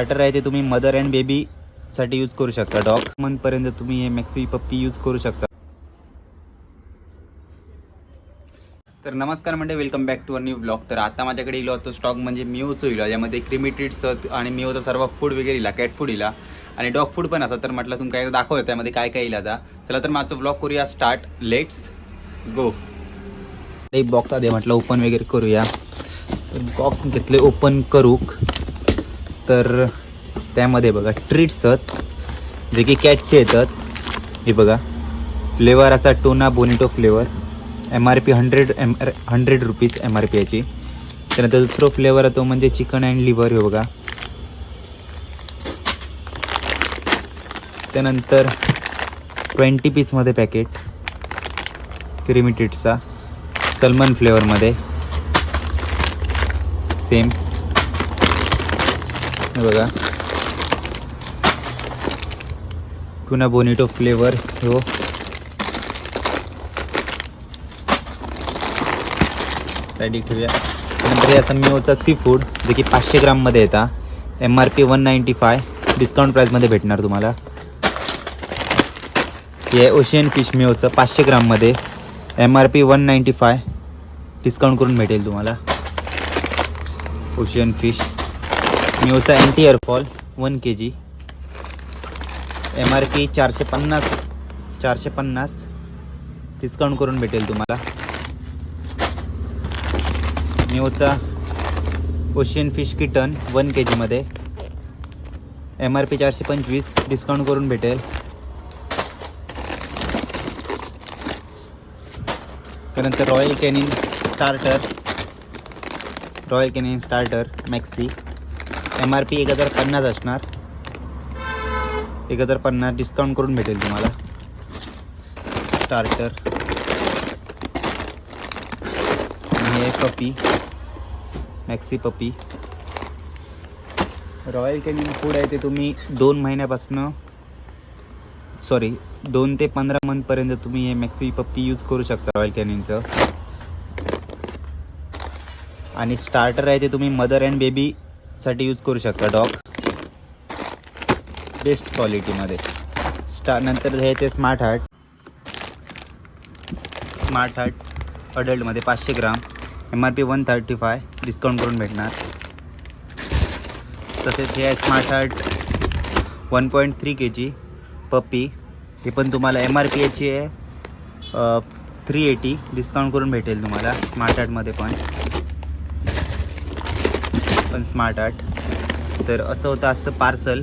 Starter आहे ते तुम्ही मदर अँड बेबी साठी यूज करू शकता डॉग मंथपर्यंत तुम्ही हे मॅक्सी पप्पी यूज करू शकता. तर नमस्कार म्हणजे welcome back to a new blog तर आता माझ्याकडे इलो होतो स्टॉक म्हणजे मिओचो इलो. यामध्ये क्रिमी सत आणि मिओचा सर्व फूड वगैरे इला कॅट फूड इला. आणि डॉग फूड पण असा तर म्हटलं तुम्ही काय दाखवत त्यामध्ये काय काय इला आता. चला तर माझं ब्लॉग करूया स्टार्ट लेट्स गो एक बॉक्स आधी म्हटलं ओपन वगैरे करूया. बॉक्स घेतले ओपन करूक. तर त्यामध्ये बघा ट्रीट्स आहेत. जे की कॅटचे येतात. हे बघा फ्लेवर असा tuna bonito flavour M R P hundred M hundred rupees M R P याची. त्यानंतर दुसरा फ्लेवर आहे तो म्हणजे चिकन अँड लिव्हर हे बघा. त्यानंतर ट्वेंटी पीसमध्ये पॅकेट क्रिमिटेडचा सलमन फ्लेवरमध्ये सेम हे बघा. टुना बोनिटो फ्लेवर हो. साईडिक ठेवूया. नंतर या असं सी फूड जे की पाचशे ग्राममध्ये येतात M R P one ninety five discount प्राईजमध्ये भेटणार तुम्हाला. हे ओशियन फिश मिओचं पाचशे ग्राममध्ये M R P one ninety five discount करून भेटेल तुम्हाला. Ocean fish न्यूचा anti hairball one K G M R P चारशे पन्नास चारशे पन्नास. डिस्काउंट करून भेटेल तुम्हाला. न्यूचा ocean fish kitten one K जीमध्ये एम आर पी चारशे पंचवीस डिस्काउंट करून भेटेल. त्यानंतर Royal Canin starter Royal Canin starter maxi M R P एक हजार पन्नास असणार. एक हजार पन्नास डिस्काउंट करून भेटेल तुम्हाला. स्टार्टर हे puppy maxi puppy Royal Canin food आहे ते तुम्ही दोन महिन्यापासनं सॉरी दोन ते पंधरा मंथपर्यंत तुम्ही हे मॅक्सी पप्पी यूज करू शकता रॉयल कॅनिनचं आणि स्टार्टर आहे ते तुम्ही मदर अँड बेबी साठी यूज करू शकता डॉग बेस्ट क्वालिटीमध्ये स्टा नंतर हे ते स्मार्ट हार्ट स्मार्ट हार्ट अडल्टमध्ये पाचशे gram. M R P one thirty five discount करून भेटणार. तसेच हे आहे Smart Heart one point three K G puppy हे पण तुम्हाला एम आर पी याची आहे थ्री एटी डिस्काउंट करून भेटेल तुम्हाला. स्मार्ट हार्टमध्ये पण. पण स्मार्ट आर्ट तर असं होतं आजचं पार्सल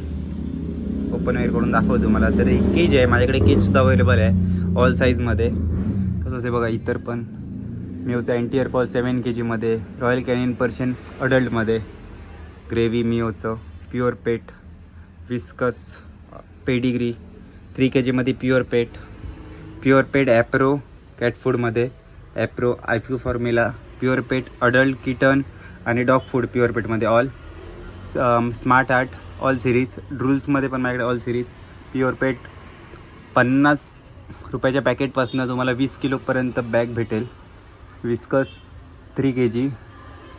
ओपन वेअर करून दाखवतो तुम्हाला. तर एक केज आहे. माझ्याकडे केजसुद्धा अवेलेबल आहे. ऑल साईजमध्ये तसंच आहे बघा इतर पण. मिओचा एंटीयर फॉल सेवन के जीमध्ये रॉयल कॅनियन पर्शियन अडल्टमध्ये gravy मिओचं Pure Pet Whiskas Pedigree three K जीमध्ये प्युअर पेट प्युअर पेट ॲप्रो कॅटफूडमध्ये ॲप्रो आयफ्यू formula Pure Pet adult kitten आणि dog food Pure पेटमध्ये all. Smart Heart all series. ड्रुल्समध्ये पण माझ्याकडे all series. Pure पेट पन्नास रुपयाच्या पॅकेटपासून तुम्हाला वीस किलोपर्यंत बॅग भेटेल. Whiskas three K G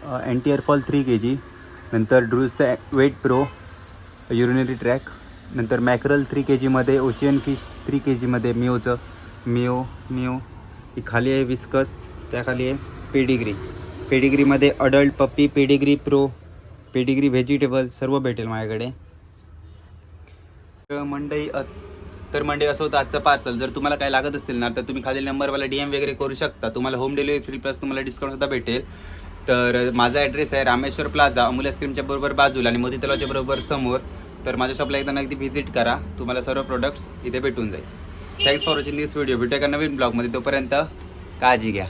anti hairball three K G नंतर ड्रूल्सचं वेट प्रो युरिनरी ट्रॅक नंतर मॅकरल थ्री के जीमध्ये ओशियन फिश थ्री के जीमध्ये मिओचं मिओ मिओ. ही खाली आहे विस्कस त्याखाली आहे Pedigree. पेडिग्रीमध्ये adult puppy Pedigree pro Pedigree vegetable सर्व भेटेल माझ्याकडे. तर मंडई तर मंडई असं होतं आजचं पार्सल जर तुम्हाला काय लागत असेल ना तर तुम्ही खालील नंबरवाला डी एम वगैरे करू शकता. तुम्हाला होम डिलिव्हरी फ्री प्लस तुम्हाला डिस्काउंटसुद्धा भेटेल. तर माझा ॲड्रेस आहे रामेश्वर प्लाझा अमूल आईस्क्रीमच्या बरोबर बाजूला आणि मोती तलावच्या बरोबर समोर. तर माझ्या शॉपला एकदा नक्की व्हिजिट करा. तुम्हाला सर्व प्रोडक्ट्स इथे भेटून जाईल. Thanks for watching this video भेटूया का नवीन ब्लॉगमध्ये तोपर्यंत काळजी घ्या.